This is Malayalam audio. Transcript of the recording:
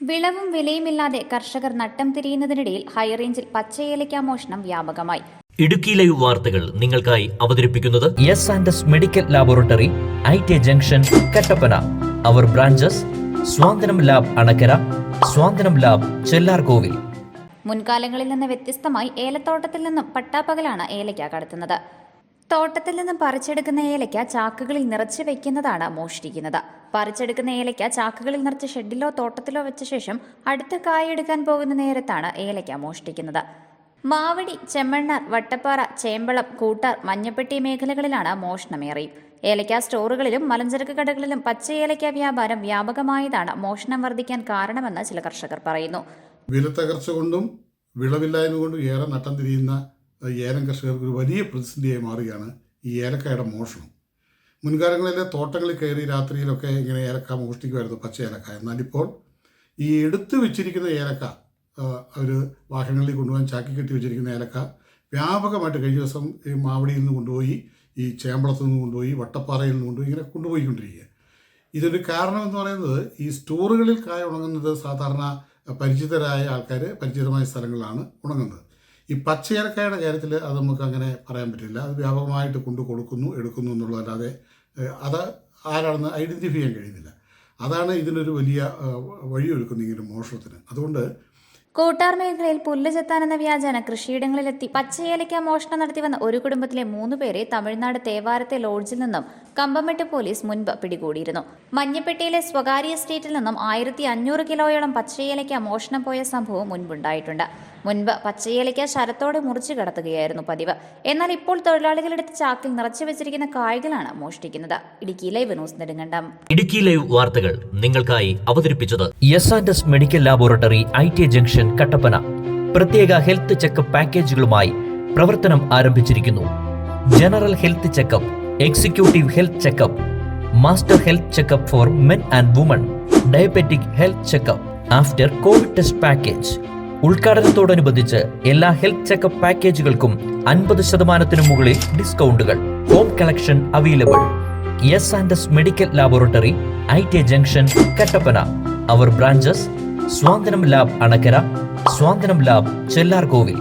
വിളവും വിലയുമില്ലാതെ കർഷകർ നട്ടം തിരിയുന്നതിനിടയിൽ ഹൈറേഞ്ചിൽ പച്ചയേലയ്ക്ക മോഷണം വ്യാപകമായി. ഇടുക്കി ലൈവ് വാർത്തകൾ നിങ്ങൾക്കായി അവതരിപ്പിക്കുന്നത് S and S medical laboratory I T junction Kattappana our branches Swanthanam lab Anakkara Swanthanam lab Chellarkovil മുൻകാലങ്ങളിൽ നിന്ന് വ്യത്യസ്തമായി ഏലത്തോട്ടത്തിൽ നിന്നും പട്ടാപ്പകലാണ് ഏലയ്ക്ക കടത്തുന്നത്. തോട്ടത്തിൽ നിന്ന് പറിച്ചെടുക്കുന്ന ഏലയ്ക്ക ചാക്കുകളിൽ നിറച്ച് വെക്കുന്നതാണ് മോഷ്ടിക്കുന്നത്. പറിച്ചെടുക്കുന്ന ഏലയ്ക്ക ചാക്കുകളിൽ നിറച്ച് ഷെഡിലോ തോട്ടത്തിലോ വെച്ച ശേഷം അടുത്ത കായെടുക്കാൻ പോകുന്ന നേരത്താണ് ഏലയ്ക്ക മോഷ്ടിക്കുന്നത്. മാവടി ചെമ്മണ്ണാർ വട്ടപ്പാറ ചേമ്പളം കൂട്ടാർ മഞ്ഞപ്പെട്ടി മേഖലകളിലാണ് മോഷണമേറിയും. ഏലയ്ക്ക സ്റ്റോറുകളിലും മലഞ്ചരക്ക് കടകളിലും പച്ച ഏലയ്ക്ക വ്യാപാരം വ്യാപകമായതാണ് മോഷണം വർദ്ധിക്കാൻ കാരണമെന്ന് ചില കർഷകർ പറയുന്നു. വില തകർച്ച കൊണ്ടും വിളവില്ലായ്മ കൊണ്ടും ഏറെ നട്ടം തിരിയുന്ന ഏലം കർഷകർക്ക് ഒരു വലിയ പ്രതിസന്ധിയായി മാറുകയാണ് ഈ ഏലക്കായുടെ മോഷണം. മുൻകാലങ്ങളിലെ തോട്ടങ്ങളിൽ കയറി രാത്രിയിലൊക്കെ ഇങ്ങനെ ഏലക്ക മോഷ്ടിക്കുമായിരുന്നു പച്ച ഏലക്ക. എന്നാലിപ്പോൾ ഈ എടുത്തു വെച്ചിരിക്കുന്ന ഏലക്ക അവർ വാഹനങ്ങളിൽ കൊണ്ടുപോകാൻ ചാക്കി കെട്ടി വെച്ചിരിക്കുന്ന ഏലക്ക വ്യാപകമായിട്ട് കഴിഞ്ഞ ദിവസം ഈ മാവടിയിൽ നിന്ന് കൊണ്ടുപോയി ഈ ചേമ്പളത്തു നിന്ന് കൊണ്ടുപോയി വട്ടപ്പാറയിൽ നിന്ന് കൊണ്ടുപോയി ഇങ്ങനെ കൊണ്ടുപോയിക്കൊണ്ടിരിക്കുക. ഇതൊരു കാരണം എന്ന് പറയുന്നത് ഈ സ്റ്റോറുകളിൽ കായ ഉണങ്ങുന്നത് സാധാരണ പരിചിതരായ ആൾക്കാർ പരിചിതമായ സ്ഥലങ്ങളിലാണ് ഉണങ്ങുന്നത്. ഈ പച്ചയിലക്കായുടെ കാര്യത്തിൽ അത് നമുക്ക് അങ്ങനെ പറയാൻ പറ്റില്ല. അത് വ്യാപകമായിട്ട് കൊണ്ടു കൊടുക്കുന്നു എടുക്കുന്നു എന്നുള്ളതല്ലാതെ അത് ആരാണെന്ന് ഐഡന്റിഫൈ ചെയ്യാൻ കഴിയുന്നില്ല. അതാണ് ഇതിനൊരു വലിയ വഴിയൊരുക്കുന്നെങ്കിലും മോഷണത്തിന്. അതുകൊണ്ട് കോട്ടാർ മേഖലയിൽ പുല്ല് ചെത്താനെന്ന വ്യാജാന കൃഷിയിടങ്ങളിലെത്തി പച്ചയേലയ്ക്ക മോഷണം നടത്തി വന്ന ഒരു കുടുംബത്തിലെ മൂന്ന് പേരെ തമിഴ്നാട് തേവാരത്തെ ലോഡ്ജിൽ നിന്നും കമ്പമെട്ട് പോലീസ് മുൻപ് പിടികൂടിയിരുന്നു. മഞ്ഞപ്പെട്ടിയിലെ സ്വകാര്യ എസ്റ്റേറ്റിൽ നിന്നും ആയിരത്തി അഞ്ഞൂറ് കിലോയോളം പച്ചയേലയ്ക്ക മോഷണം പോയ സംഭവം മുൻപുണ്ടായിട്ടുണ്ട്. മുൻപ് പച്ചയേലയ്ക്ക ശരത്തോടെ മുറിച്ചു കടത്തുകയായിരുന്നു പതിവ്. എന്നാൽ ഇപ്പോൾ തൊഴിലാളികളെടുത്ത് ചാക്കിൽ നിറച്ചു വെച്ചിരിക്കുന്ന കായ്കളാണ് മോഷ്ടിക്കുന്നത്. Idukki live news Nedumkandam. Idukki live വാർത്തകൾ നിങ്ങൾക്കായി അവതരിപ്പിച്ചത് S and S medical laboratory I T junction Kattappana. പ്രത്യേക ഹെൽത്ത് ചെക്കപ്പ് പാക്കേജുകളുമായി പ്രവർത്തനം ആരംഭിച്ചിരിക്കുന്നു. General health checkup executive health checkup master health checkup for men and women diabetic health checkup after covid test package ഉദ്ഘാടനത്തോടനുബന്ധിച്ച് എല്ലാ ഹെൽത്ത് ചെക്കപ്പ് പാക്കേജുകൾക്കും അൻപത് ശതമാനത്തിനു മുകളിൽ ഡിസ്കൗണ്ടുകൾ home collection available S and S medical laboratory I T junction Kattappana our branches Swanthanam lab Anakkara Swanthanam lab Chellarkovil